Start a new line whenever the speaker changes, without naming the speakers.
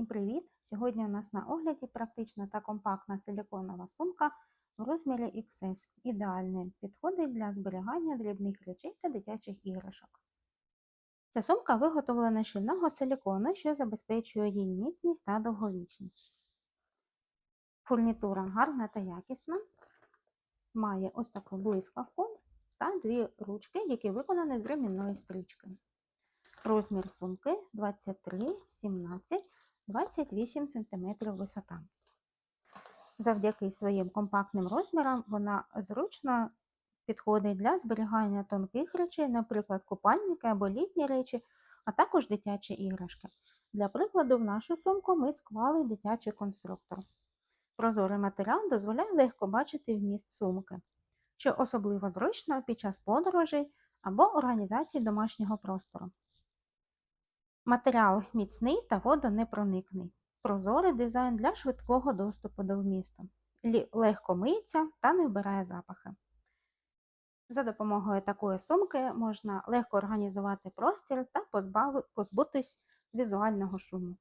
Всім привіт! Сьогодні у нас на огляді практична та компактна силіконова сумка в розмірі XS. Ідеальний підходить для зберігання дрібних речей та дитячих іграшок. Ця сумка виготовлена щільного силікону, що забезпечує її міцність та довговічність. Фурнітура гарна та якісна, має ось таку блискавку та дві ручки, які виконані з ремінної стрічки. Розмір сумки 23, 17, 28 см висота. Завдяки своїм компактним розмірам вона зручно підходить для зберігання тонких речей, наприклад, купальники або літні речі, а також дитячі іграшки. Для прикладу, в нашу сумку ми склали дитячий конструктор. Прозорий матеріал дозволяє легко бачити вміст сумки, що особливо зручно під час подорожей або організації домашнього простору. Матеріал міцний та водонепроникний. Прозорий дизайн для швидкого доступу до вмісту. Легко миється та не вбирає запахи. За допомогою такої сумки можна легко організувати простір та позбутись візуального шуму.